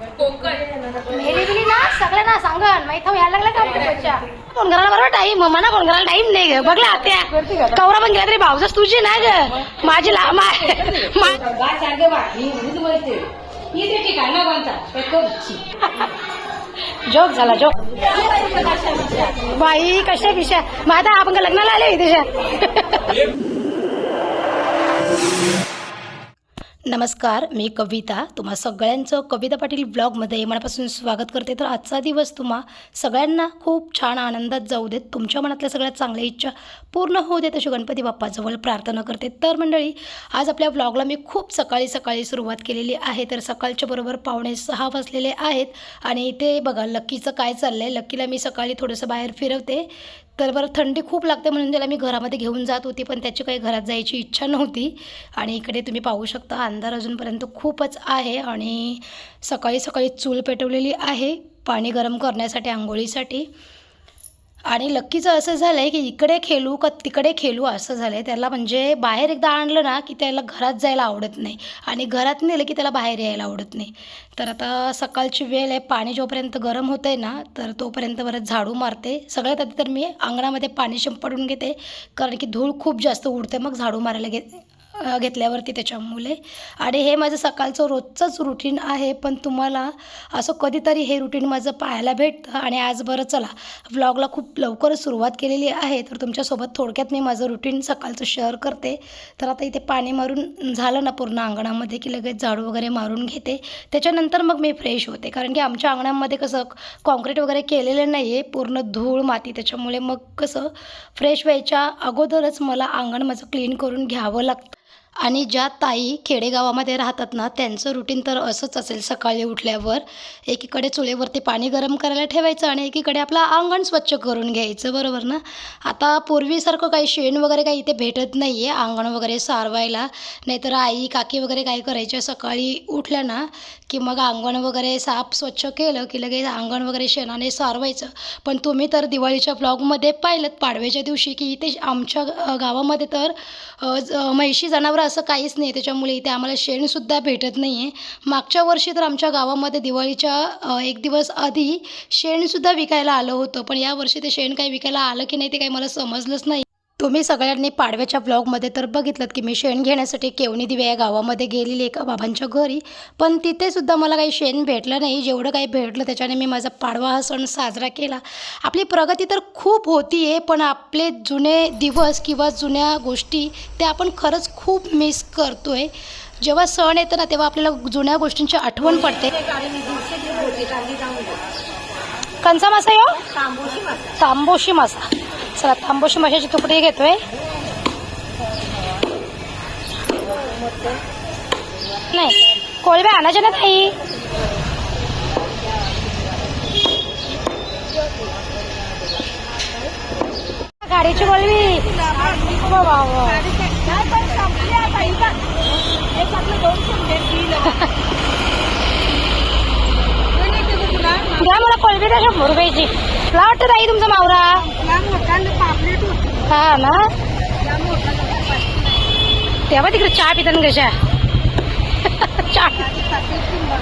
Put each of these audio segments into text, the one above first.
मेली बिली ना सगळं ना सांगन. माहीत यायला लागला का आमच्या बच्चा? कोण करायला बरोबर टाईम म्हणा कोण करायला टाईम नाही ग. बघला आत्या. कवरा पण गेला तरी भाऊजच तुझी ना ग. माझी ला मा- मा- गाय सारखे वाटली तुम्हाला ते इथे ठिकाण ना कोणता जोक झाला जोक. बाई कशा विषय मग आता आपण लग्नाला आले त्याच्या नमस्कार मी कविता. तुम्हा सगळ्यांचं कविता पाटील ब्लॉगमध्ये मनापासून स्वागत करते. तर आजचा दिवस तुम्हा सगळ्यांना खूप छान आनंदात जाऊ देत तुमच्या मनातल्या सगळ्यात चांगल्या इच्छा पूर्ण होऊ देत अशी गणपती बाप्पाजवळ प्रार्थना करते. तर मंडळी आज आपल्या ब्लॉगला मी खूप सकाळी सकाळी सुरुवात केलेली आहे. तर सकाळच्या बरोबर पावणे सहा वाजलेले आहेत आणि इथे बघा लक्कीचं काय चाललं आहे लक्कीला मी सकाळी थोडंसं बाहेर फिरवते. तर बरं थंडी खूप लागते म्हणून त्याला मी घरामध्ये घेऊन जात होती पण त्याची काही घरात जायची इच्छा नव्हती. आणि इकडे तुम्ही पाहू शकता अंधार अजूनपर्यंत खूपच आहे आणि सकाळी सकाळी चूल पेटवलेली आहे पाणी गरम करण्यासाठी आंघोळीसाठी. आणि लक्कीचं असं झालं आहे की इकडे खेळू का तिकडे खेळू असं झालं आहे त्याला म्हणजे बाहेर एकदा आणलं ना की त्याला घरात जायला आवडत नाही आणि घरात नेलं की त्याला बाहेर यायला आवडत नाही. तर आता सकाळची वेळ आहे पाणी जोपर्यंत गरम होतं आहे ना तर तोपर्यंत बरं झाडू मारते. सगळ्यात आधी तर मी अंगणामध्ये पाणी शिंपडून घेते कारण की धूळ खूप जास्त उडते मग झाडू मारायला घेते घेतल्यावरती त्याच्यामुळे आणि हे माझं सकाळचं रोजचंच रुटीन आहे पण तुम्हाला असं कधीतरी हे रुटीन माझं पाहायला भेटतं. आणि आज बरं चला व्लॉगला खूप लवकरच सुरुवात केलेली आहे तर तुमच्यासोबत थोडक्यात मी माझं रुटीन सकाळचं शेअर करते. तर आता इथे पाणी मारून झालं ना पूर्ण अंगणामध्ये की लगेच झाडू वगैरे मारून घेते. त्याच्यानंतर मग मी फ्रेश होते कारण की आमच्या अंगणामध्ये कसं कॉन्क्रीट वगैरे केलेलं नाही आहे पूर्ण धूळ माती त्याच्यामुळे मग कसं फ्रेश व्हायच्या अगोदरच मला अंगण माझं क्लीन करून घ्यावं लागतं. आणि ज्या ताई खेडेगावामध्ये राहतात ना त्यांचं रुटीन तर असंच असेल सकाळी उठल्यावर. एकीकडे चुलीवरती पाणी गरम करायला ठेवायचं आणि एकीकडे आपलं अंगण स्वच्छ करून घ्यायचं बरोबर ना? आता पूर्वीसारखं काही शेण वगैरे काही इथे भेटत नाही आहे अंगण वगैरे सारवायला. नाहीतर आई काकी वगैरे काय करायच्या सकाळी उठल्या ना की मग अंगण वगैरे साफ स्वच्छ केलं की लगेच अंगण वगैरे शेणाने सारवायचं. पण तुम्ही तर दिवाळीच्या ब्लॉगमध्ये पाहिलं पाडव्याच्या दिवशी की इथे आमच्या गावामध्ये तर ज- म्हैशी जनावर असं काहीच नाही. त्याच्यामुळे इथे आम्हाला शेणसुद्धा भेटत नाही आहे मागच्या वर्षी तर आमच्या गावामध्ये दिवाळीच्या एक दिवस आधी शेणसुद्धा विकायला आलं होतं. पण यावर्षी ते शेण काही विकायला आलं की नाही ते काही मला समजलंच नाही. तुम्ही सगळ्यांनी पाडव्याच्या ब्लॉगमध्ये तर बघितलं की मी शेण घेण्यासाठी केवणी दिवे या गावामध्ये गेलेली एका बाबांच्या घरी. पण तिथेसुद्धा मला काही शेण भेटलं नाही. जेवढं काही भेटलं त्याच्याने मी माझा पाडवा हा सण साजरा केला. आपली प्रगती तर खूप होती आहे पण आपले जुने दिवस किंवा जुन्या गोष्टी त्या आपण खरंच खूप मिस करतो आहे जेव्हा सण येतं ना तेव्हा आपल्याला जुन्या गोष्टींची आठवण पडते. कंचा मासा यो तांबोशी मासा. चला तांबोशी माशाची तुकडी घेतोय. नाही कोळब्या आणायचे ना ताई गाडीची कोळवी वा वा वा. द्या मला कोळवी द्या शंभर रुपयाची मला वाटतं ताई तुमचा मावरा हा ना? तेव्हा तिकडे चहा पितात कशा? चहा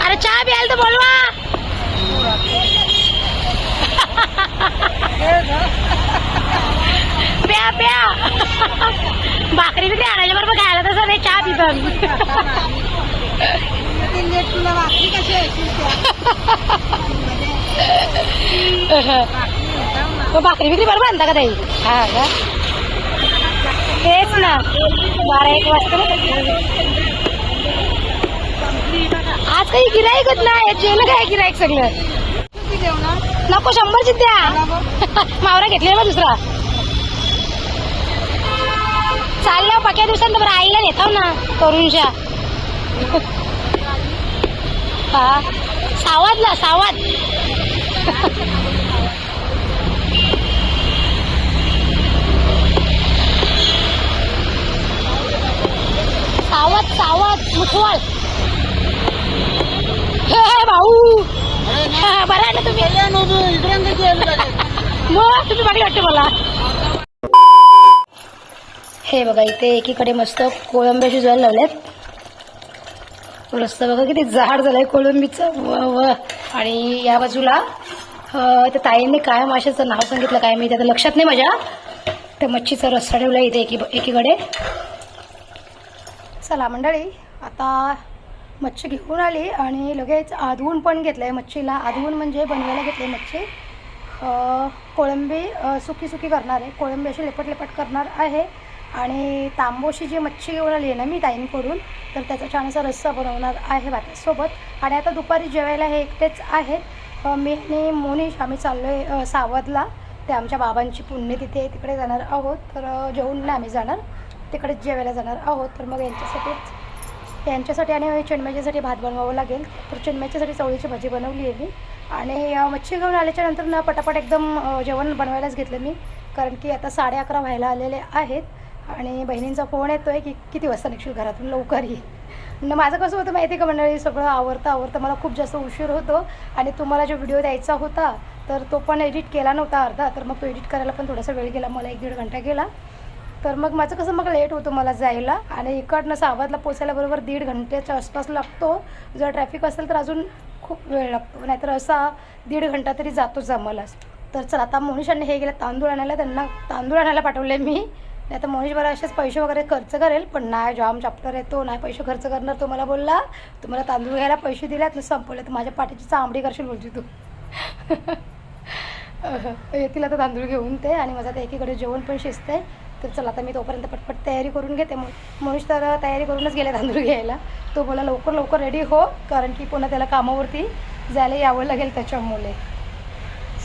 अरे चहा प्यायला तर बोलवा. प्या प्या. भाकरी बिकरी आणायच्या बरोबर खायला तसं नाही चहा पितात तो भाकरी भाकरी बिकरी बरोबर आणता का ताई? हा का? तेच ना. बारा एक वाजता आज काही गिराईकच नाही जेल काय गिराईक सगळं? नको शंभरची द्या. मावरा घेतलेला बा दुसरा. चालल्या पक्या दिवसांत बरं आईला नेताव ना तरुणच्या हा. सावधला सावध. सावध सावध मुठवळ हे भाऊ. बरं आहे ना तुम्ही? मग तुम्ही बघले वाटते मला. हे बघा इथे एकीकडे मस्त कोळंब्या शिजवायला लावल्यात रस्ता बघा किती जाड झालाय कोळंबीचं. व व. आणि या बाजूला त्या ताईंनी काय माशाचं नाव सांगितलं काय मी त्याचं लक्षात नाही माझ्या. त्या मच्छीचा रस्सा ठेवला इथे एकी एकीकडे. चला मंडळी आता मच्छी घेऊन आली आणि लगेच आधवून पण घेतलं आहे मच्छीला. आधवून म्हणजे बनवायला घेतली मच्छी. कोळंबी सुकी सुकी करणार आहे. कोळंबी अशी लेपट लेपट करणार आहे. आणि तांबोशी जी मच्छी घेऊन आली आहे ना मी ताईंकडून तर त्याचा छान असा रस्सा बनवणार आहे भातासोबत आणि आता दुपारी जेवायला हे एकटेच आहेत. मी आणि मोनिश आम्ही चाललो आहे सावधला ते आमच्या बाबांची पुण्य तिथे तिकडे जाणार आहोत. तर जेवून आम्ही जाणार. तिकडेच जेवायला जाणार आहोत. तर मग यांच्यासाठीच यांच्यासाठी आणि चिणम्याच्यासाठी भात बनवावं लागेल. तर चिणम्याच्यासाठी चवळीची भाजी बनवली आहे मी. आणि मच्छी घेऊन आल्याच्यानंतर ना पटापट एकदम जेवण बनवायलाच घेतलं मी. कारण की आता साडे अकरा व्हायला आलेले आहेत. आणि बहिणींचा फोन येतो आहे की किती वाजता निघशील घरातून? लवकर ये. न माझं कसं होतं माहिती आहे का मंडळी? सगळं आवडतं आवडतं मला खूप जास्त उशीर होतो आणि तुम्हाला जो व्हिडिओ द्यायचा होता तर तो पण एडिट केला नव्हता अर्धा तर मग तो एडिट करायला पण थोडासा वेळ गेला मला एक दीड घंटा गेला. तर मग माझं कसं मग लेट होतं मला जायला आणि इकडनं सावधला पोचायला बरोबर दीड घंट्याच्या आसपास लागतो. जर ट्रॅफिक असेल तर अजून खूप वेळ लागतो नाहीतर असा दीड घंटा तरी जातोच आम्हाला. तर चला आता मोनिशांनी हे गेलं तांदूळ आणायला त्यांना तांदूळ आणायला पाठवले मी. नाही तर मोनिश मला असेच पैसे वगैरे खर्च करेल पण नाही जाम चॅप्टर येतो नाही पैसे खर्च करणार तो मला बोलला. तुम्हाला तांदूळ घ्यायला पैसे दिल्यात ना संपवले तर माझ्या पाठीची चांबडी करशील बोलची तू. येतील आता तांदूळ घेऊन ते आणि माझं आता एकीकडे जेवण पण शिजतंय. तर चला आता मी तोपर्यंत पटपट तयारी करून घेते. मग मनुष्य तर तयारी करूनच गेले तांदूळ घ्यायला. तो बोला लवकर लवकर रेडी हो कारण की पुन्हा त्याला कामावरती जायला यावं लागेल त्याच्यामुळे.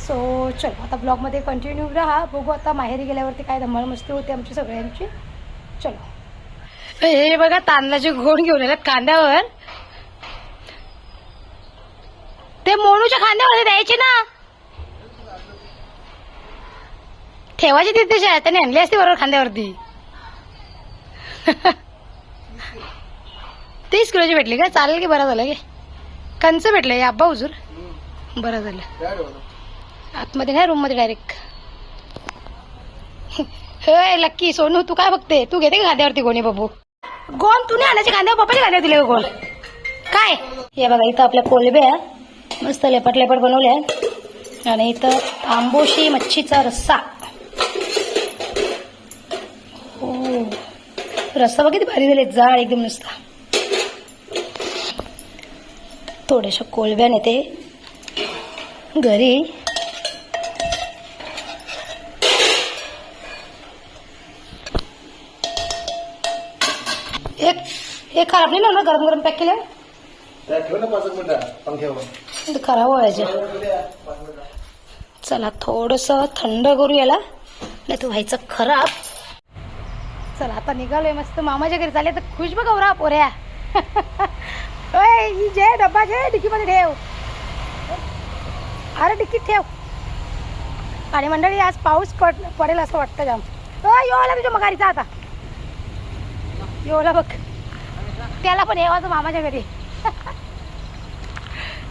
सो चलो आता ब्लॉगमध्ये कंटिन्यू राहा. बघू आता माहेरी गेल्यावरती काय धमाल मस्ती होते आमची सगळ्यांची. चलो. हे बघा तांदळाचे घोण घेऊन आल्यात कांद्यावर ते मोनूच्या खांद्यावर द्यायचे ना. ठेवायची तिथे शाळेत त्याने आणली असती बरोबर खांद्यावरती. तीस किलोची भेटली का? चालेल की बरं झालं की? कंच भेटलं अब्बा हुजूर. बरं झालं. आतमध्ये नाही रूममध्ये डायरेक्ट हे लक्की सोनू तू काय बघते? तू घेते का खांद्यावरती कोणी बाबू? गोन तू नाही आणायचे खांद्यावर पप्पाच्या खांद्यावर दिले गोन. काय? हे बघा इथं आपल्या कोलब्या मस्त लेपट लेपट बनवल्या आणि इथं आंबोशी मच्छीचा रस्सा. हो रस्सा बघ किती भारी झाले जाळ एकदम नुसता. थोड्याशा कोलब्या नेते. घरी एक एक खराब नाही ना गरम गरम पॅक केलं ठेव ना पाच एक मिनिटं. पंख्यावर ते खराब व्हायचे. चला थोडस थंड करू याला. नाही तर व्हायचं खराब. चला आता निघालोय मस्त. मामाच्या घरी चालले तर खुश बघ गौरा पोऱ्या. ओय, ही जे डब्बा जे डिकीमध्ये ठेव. अरे डिकीत ठेव. आणि मंडळी आज पाऊस पड पडेल असं वाटतं जाम ओ योला तुझ्या मगारीचा आता. योला बघ. त्याला पण यावाचं मामाच्या घरी.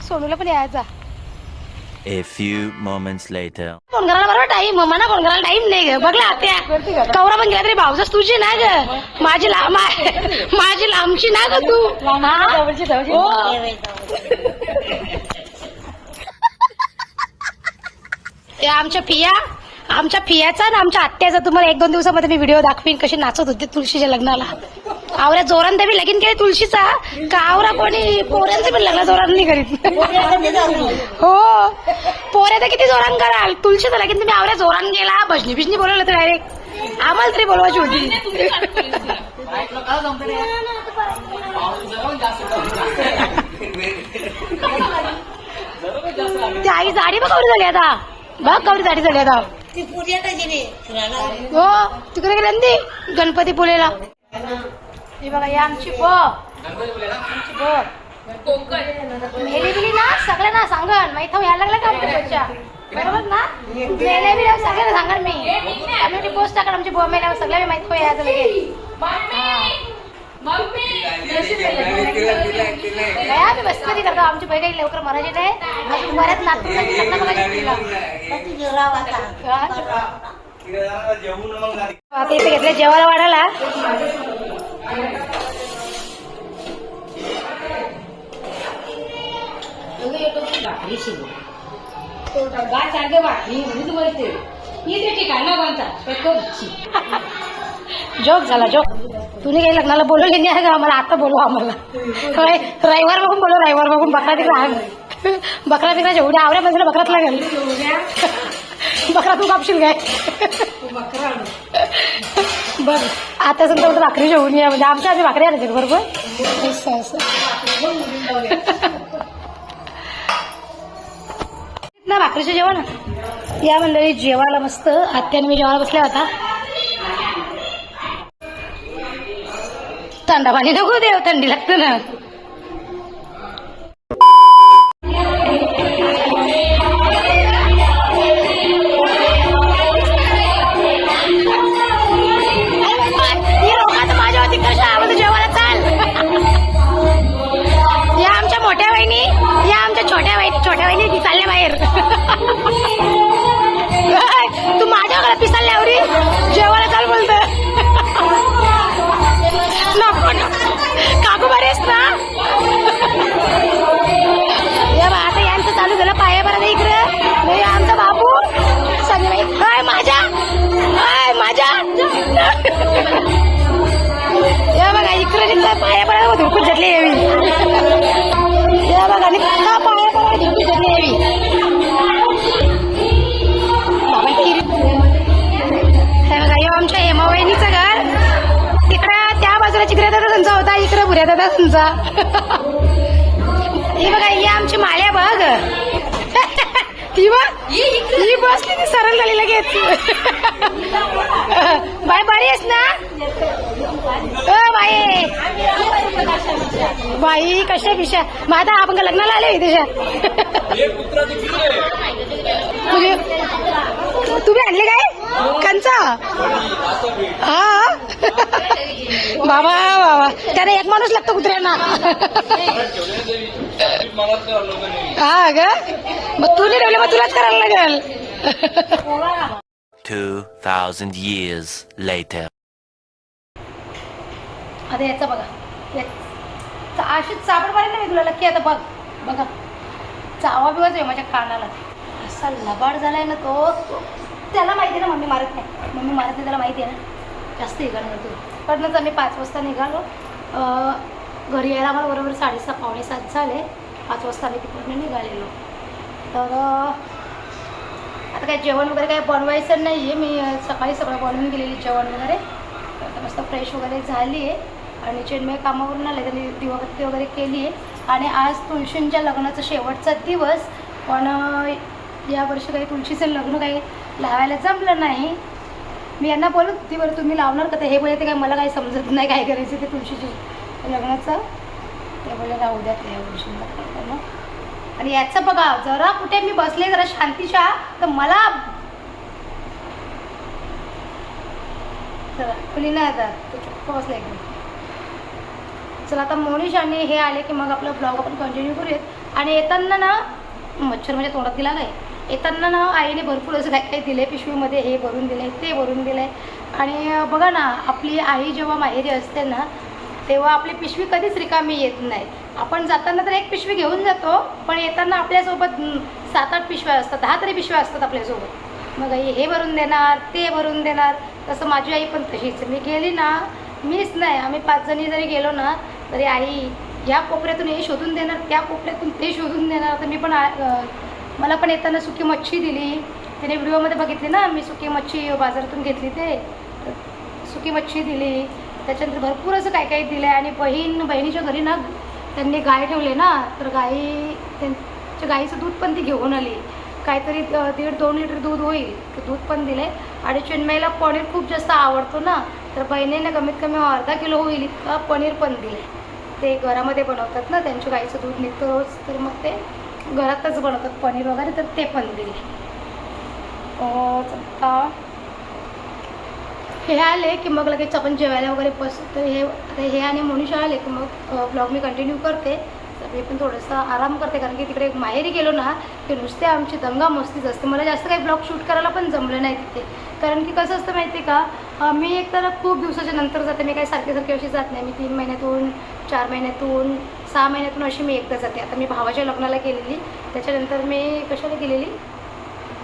सोनूला पण यायचा. A few moments later. Phone करायला बरोबर टाईम. मम्मा फोन करायला टाईम नाही ग. बघ ना त्या कवरा पण गेला तरी भाऊजच तुझी ना ग. माझी ला मा- माझी लांबची ना ग तू. हा? हो. हे आमच्या पिया. आमच्या पियाचा ना आमच्या आत्याचा तुम्हाला एक दोन दिवसामध्ये मी व्हिडिओ दाखवीन कशी नाचत होते तुळशीच्या लग्नाला. आवऱ्या जोरान मी लगीन केली तुळशीचा. का आवरा कोणी? पोऱ्यांचं पण लग्न जोरान नाही करीत. हो. पोऱ्या तर किती जोरान कराल. तुळशीचं लगीन तुम्ही आवऱ्या जोरान गेला भजनी बिजनी बोलवलं तर डायरेक्ट आम्हाला तरी बोलवायची होती. ती आई जाडी बघ कवरी झाली आता. बघ कवरी जाडी झाली आता. हो तिकडे गेले ना ती? गणपती पुलेला ही बघा ही आमची ब. आमची ब. मेले बिली ना सगळं ना सांगन माहीत यायला लागलं का आमच्या बच्चा बरोबर ना? मेले बिले सगळ्यांना सांगन मी. कम्युनिटी पोस्ट टाकन आमची ब मेल्यावर सगळ्या माहीत हो यायचं लगेच. आम्ही बस कधी करतो आमची लवकर मराठी नाही. अजून बऱ्याच नातू लग्न बघायची तिला आता. इथे घेतलं जेवायला वाढायला. म्हणून बोलते इथे. ठिकाण कोणता जोक झाला जोक. तुम्ही काही लग्नाला बोलवले नाही का? आम्हाला आता बोलवा आम्हाला. काय रविवार बघून बोलव रविवार बघून बकरा तिकडे आहे. बकरा तिकडे जेवढ्या आवड्या बाजूला बकरात लागेल. बकरा तू कापशील काय? बघ आता समजा म्हणतो भाकरी जेवून या. म्हणजे आमच्या आधी भाकरी आणायची का बरोबर? असं असं. ना भाकरीचं जेवण. या मंडळी जेवायला मस्त. आत्याने मी जेवायला बसल्या होता थंड पाणी नको देव थंडी लागतं ना। ही लोकं जेवण या बघा इकडे तिकडे पाया पडा धुकून झटली यावी या बघा निघता पाया पडा धुकून झटली यावी हे बघा हे आमच्या हेमा वहिनीचं घर. तिकडं त्या बाजूला चिकऱ्या दादा होता इकडे भुऱ्या दादा तुमचा. हे बघा ही आमची माळ्या बघ. ती ही बसली ती सरळ झाली लगेच बाय बरी आहेस ना. बाई! बाई कशा पिशा? मग आता आपण का लग्नाला आले त्याच्या तुझे तुम्ही आणले काय? कंचा हा? बाबा बाबा. त्याला एक माणूस लागतो कुत्र्यांना. हा ग? मग तू नाही ठेवले मग तुलाच करायला लागेल. 2,000 years later. आता याचा बघा. याचा. अशी साबण मारेल ना मी तुला लक्की आता बघ. बघा. चावा बिवाच आहे माझ्या कानाला. असा लबाड आहे ना तो. तो- त्याला माहिती आहे ना मम्मी मारत नाही. मम्मी मारत नाही त्याला माहिती आहे ना. जास्त इकडं तू कडनंच आम्ही पाच वाजता निघालो. घरी यायला आम्हाला बरोबर साडेसहा पावणे सात झाले. पाच वाजता आम्ही तिकडनं निघालेलो. तर आता काय जेवण वगैरे काय बनवायचं नाही आहे मी सकाळी सगळं बनवून गेलेली जेवण वगैरे. तर आता मस्त फ्रेश वगैरे झाली आहे आणि चिन्मय कामावरून आले त्यांनी दिवाबत्ती वगैरे केली आहे. आणि आज तुळशींच्या लग्नाचा शेवटचा दिवस. पण या यावर्षी काही तुळशीचं लग्न काही लावायला जमलं नाही. मी यांना बोलत होती बरं तुम्ही लावणार का? ते हे बोलले ते काय मला काही समजत नाही काय करायचं ते तुळशीचे लग्नाचं. ते बोलले राहू द्या त्या वर्षींना आणि याचं बघा जरा कुठे मी बसले जरा शांतीच्या तर मला चला खुली नाही आता तो चुप्प बसला एकदम चला आता मोनिश आणि हे आले की मग आपला ब्लॉग आपण कंटिन्यू करूयात. आणि येताना ना मच्छर म्हणजे तोंडात दिला नाही. येताना ना आईने भरपूर असं काय काही दिले पिशवीमध्ये हे भरून दिले ते भरून दिले आणि बघा ना आपली आई जेव्हा माहेरी असते ना तेव्हा आपली पिशवी कधीच रिकामी येत नाही. आपण जाताना तर एक पिशवी घेऊन जातो पण येताना आपल्यासोबत सात आठ पिशव्या असतात दहा तरी पिशव्या असतात आपल्यासोबत. मग आई हे भरून देणार ते भरून देणार. तसं माझी आई पण तशीच. मी गेली ना मीच नाही. आम्ही पाच जणी जरी गेलो ना तरी आई या कोपऱ्यातून हे शोधून देणार त्या कोपऱ्यातून ते शोधून देणार. तर मी पण मला पण येताना सुकी मच्छी दिली. त्याने व्हिडिओमध्ये बघितली ना मी सुकी मच्छी बाजारातून घेतली ते. तर सुकी मच्छी दिली. त्याच्यानंतर भरपूर असं काय काही दिलं आहे आणि बहीण बहिणीच्या घरी ना त्यांनी गाय ठेवले ना तर गाई त्यांच्या गाईचं दूध पण ती घेऊन आली. काहीतरी दीड दोन लिटर दूध होईल. दूध पण दिले आणि चिन्मयला पनीर खूप जास्त आवडतो ना तर बहिणीने कमीत कमी अर्धा किलो होईल इतका पनीर पण दिले ते घरामध्ये बनवतात ना त्यांच्या गाईचं दूध निघतं रोज तर मग ते घरातच बनवतात पनीर वगैरे तर ते पण दिले आता हे आले की मग लगेच आपण जेवायला वगैरे बसू. तर हे आता हे आणि मनुष्य आले की मग ब्लॉग मी कंटिन्यू करते. तर मी पण थोडंसं आराम करते कारण की तिकडे माहेरी गेलो ना की नुसते आमची दंगा मस्तीच असते. मला जास्त काही ब्लॉग शूट करायला पण जमलं नाही तिथे. कारण की कसं असतं माहिती आहे का? मी एक तर खूप दिवसाच्या नंतर जाते. मी काही सारखे सारखे अशी जात नाही. मी तीन महिन्यातून चार महिन्यातून सहा महिन्यातून अशी मी एकदा जाते. आता मी भावाच्या लग्नाला गेलेली. त्याच्यानंतर मी कशाला गेलेली?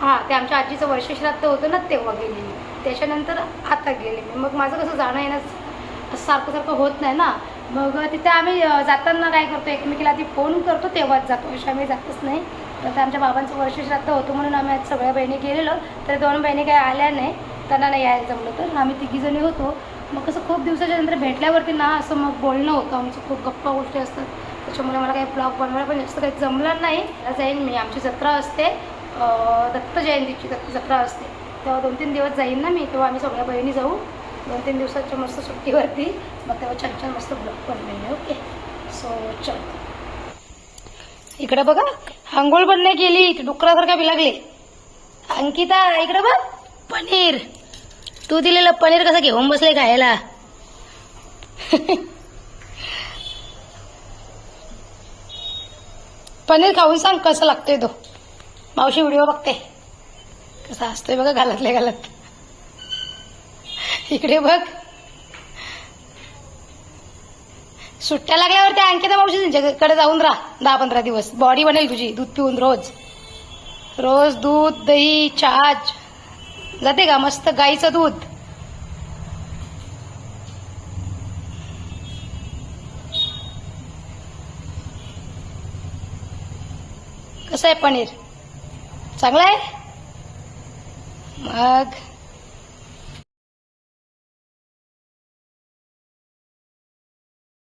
हां ते आमच्या आजीचं वर्षश्राद्ध होतं ना तेव्हा गेलेली. त्याच्यानंतर आता गेले मी. मग माझं कसं जाणं येणं सारखं सारखं होत नाही ना. मग तिथे आम्ही जाताना काय करतो? एकमेकीला आधी फोन करतो तेव्हाच जातो. अशा आम्ही जातच नाही. तर आमच्या बाबांचं वर्षश्राद्ध होतं म्हणून आम्ही आज सगळ्या बहिणी गेलेलो. तर दोन बहिणी काही आल्या नाही त्यांना नाही यायला जमलं. तर आम्ही तिघीजणी होतो. मग कसं खूप दिवसाच्या नंतर भेटल्यावरती ना असं मग बोलणं होतं. आमचं खूप गप्पा गोष्टी असतात. त्याच्यामुळे मला काही ब्लॉग बनवायला पण जास्त काही जमलं नाही. आता जाईन मी. आमची जत्रा असते. दत्त जयंतीची दत्त जत्रा असते. तेव्हा दोन तीन दिवस जाईन ना मी. तेव्हा आम्ही सगळ्या बहिणी जाऊ. दोन तीन दिवसाच्या मस्त सुट्टीवरती. मग तेव्हा छान छान मस्त ब्लॉग बनवेल ओके? सो चल. इकडे बघा आंघोळ पण नाही केली डुकरासारखा बी लागले. अंकिता इकडे बघ पनीर. तू दिलेलं पनीर कसं घेऊन बसले खायला? पनीर खाऊन सांग कसं लागतोय तो. मावशी व्हिडिओ बघते. कसा असतोय बघा घालतले घालत. इकडे बघ. सुट्ट्या लागल्यावर त्या अंकिता त्यांच्याकडे जाऊन राहा. दहा पंधरा दिवस. बॉडी बनेल तुझी. दूध पिऊन रोज. रोज दूध दही चहा जाते का? मस्त गाईचं दूध. कसं आहे पनीर? चांगलं आहे? मग